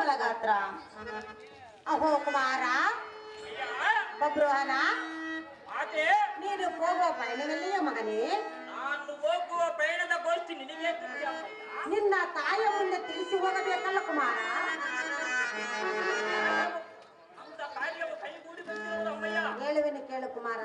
ಕಮಲ ಗಾತ್ರ ಅಹೋ ಕುಮಾರ ಬಬ್ರುಹನ ನೀನು ಹೋಗುವ ಪಯಣದಲ್ಲಿಯ ಮಗನೇ? ಹೋಗುವ ಪಯಣದ ಬರ್ತೀನಿ ನಿನ್ನ ತಾಯಿಯ ಮುಂದೆ ತಿಳಿಸಿ ಹೋಗಬೇಕಲ್ಲ ಕುಮಾರ? ಹೇಳುವೆನು ಕೇಳು ಕುಮಾರ.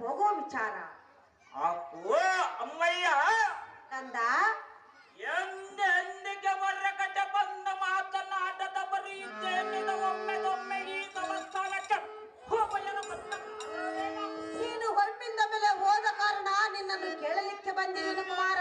ಹೋಗೋ ವಿಚಾರ. ಅಪ್ಪು ಅಮ್ಮಯ್ಯ. ಕಂದ ಎಂದ ಎಂದಿಗೆ ಹೊರಗಡೆ ಬಂದ ಮಾತನ್ನ ಆಟದ ಬರೆಯುತ್ತೇನೆ ಒಮ್ಮೆದೊಮ್ಮೆ ಈ ದೇವಸ್ಥಾನಕ್ಕೆ ನೀನು ಹೊರಪಿಂದ ಮೇಲೆ ಹೋದ ಕಾರಣ ನಿನ್ನನ್ನು ಕೇಳಲಿಕ್ಕೆ ಬಂದಿಲ್ಲ ಕುಮಾರ.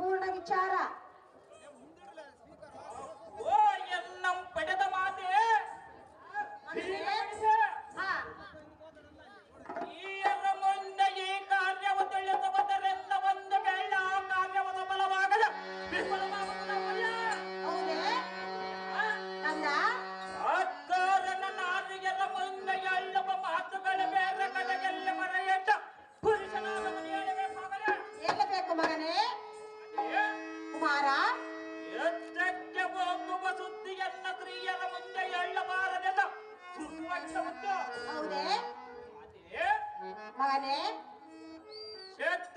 ಸಂಪೂರ್ಣ ವಿಚಾರ ಹೌದೇ ಮಗನೇ ಶೇತ್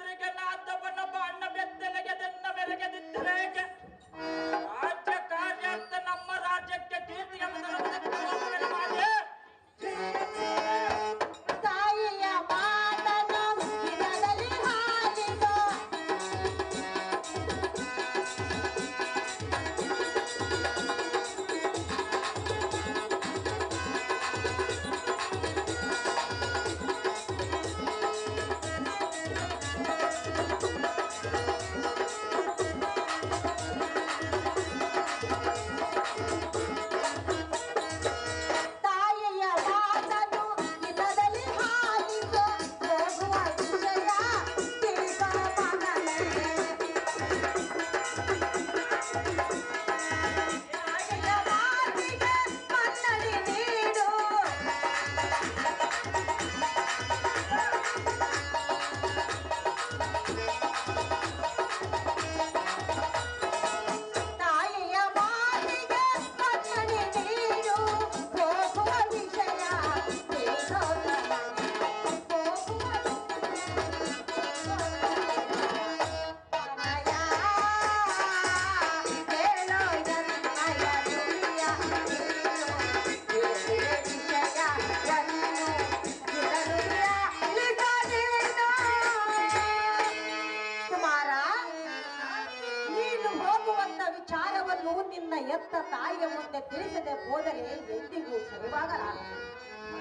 ತಿಳಿಸದೆ ಹೋದರೆ ಎಂದಿಗೂ ಸರಿವಾಗಲಾರದು.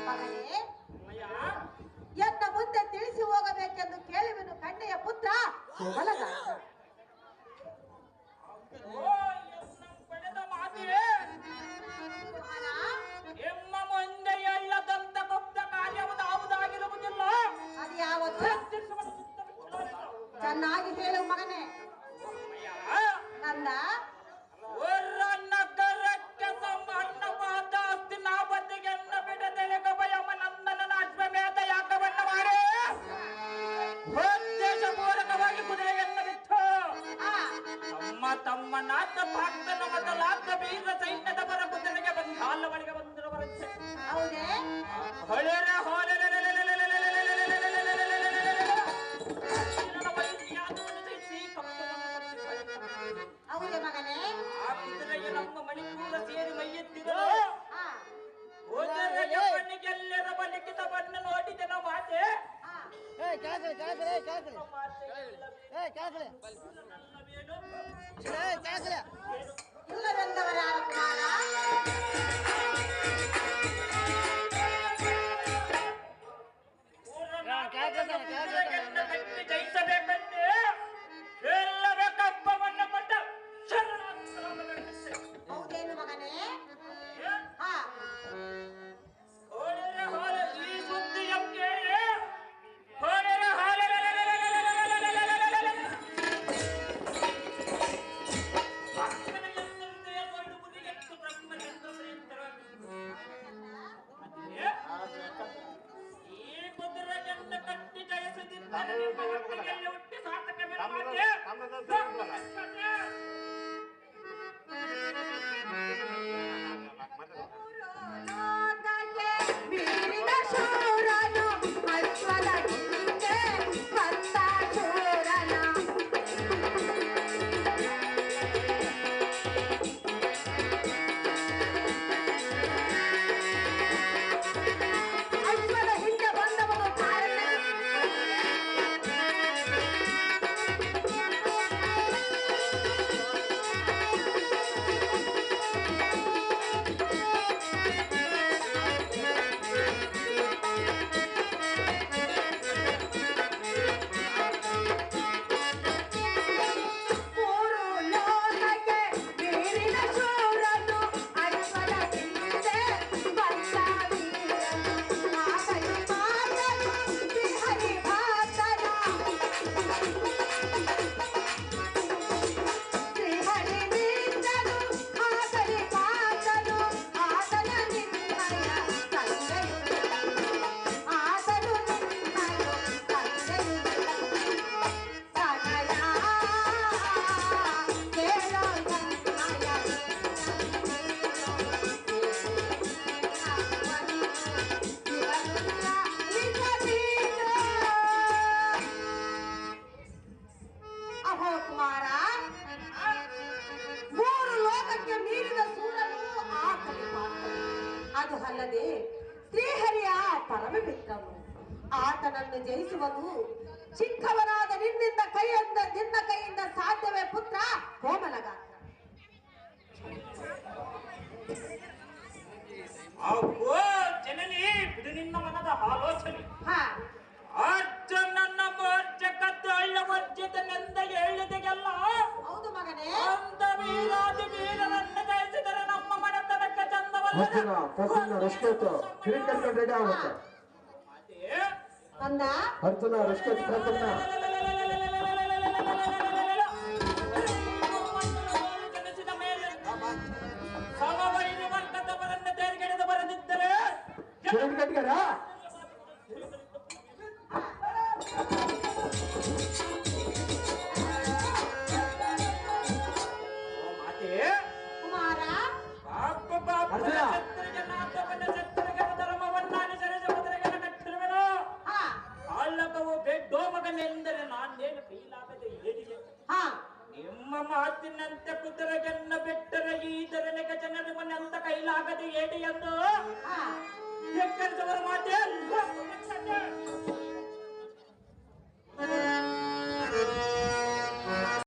ಮಗನೇ ಎನ್ನ ಮುಂದೆ ತಿಳಿಸಿ ಹೋಗಬೇಕೆಂದು ಕೇಳುವೆನು ಕಣ್ಣೆಯ ಪುತ್ರ ಎಮ್ಮ ಮುಂದೆ ಎಲ್ಲದಂತ ಗುಪ್ತ ಕಾರ್ಯವು ಯಾವುದಾಗಿರುವುದಿಲ್ಲ ಅದು ಯಾವ ಚೆನ್ನಾಗಿ ಹೇಳು ಮಗನ. ನಾತ ಪಾಕ್ತನ ಮೊದಲಾತ ವೀರ ಸೈನ್ಯದ ಬರ ಕುದುರೆಗೆ ಬಂದು ಹಾಲ ಬಳಿಗೆ ಬಂದರು ಬರುತ್ತೆ ಹೌದೇ ಹೊಳೆರ ಹೊಳೆರ ಹೌದೇ ಮಗನೇ ಆ ಕುದುರೆಗೆ ನಮ್ಮ ಮಣಿಪುರ ಸೇರಿ ಮೈಯೆತ್ತಿರೋ ಕುದುರೆಗೆ ಬಣ್ಣಿಗೆಲ್ಲರ ಬಲಿಕಿತ ಬಣ್ಣ ನೋಡಿದೆ ನಮ್ಮ ಮಾತೆ ಏ ಕೇಳಿದ್ರೆ ಕೇಳಿದ್ರೆ ಕೇಳಿದ್ರೆ ಏ ಕೇಳಿದ್ರೆ கேட்கல இல்லை வந்தவராக Bak bana. ಕುಮಾರ, ಮೂರು ಲೋಕಕ್ಕೆ ಮೀರಿದ ಸೂರನು ಆಕಲಿ ಅದು ಅಲ್ಲದೆ ಶ್ರೀಹರಿಯ ಪರಮಮಿತ್ರನು ಆತನನ್ನು ಜಯಿಸುವುದು ಚಿಕ್ಕವನಾದ ನಿನ್ನಿಂದ ಕೈಯಿಂದ, ನಿನ್ನ ಕೈಯಿಂದ ಸಾಧ್ಯವೇ ಪುತ್ರ ಕೋಮಲಗ ಪ್ರಸನ್ನ ರಸ್ಕೋತು ಕ್ರಿಕೆಟ್ ರೆಡಿ ಆಗುತ್ತೆ ಅರ್ಜುನ ರಸ್ಕೋತ್ ಮಾತಿನಂತ ಕುದುರಗನ್ನ ಬೆಟ್ಟರೆ ಈ ದೊರನೆಗ ಮನೆ ಮನೆಂತ ಕೈಲಾಗದೆ ಏಡಿ ಎಂದು. ಮಾತೇ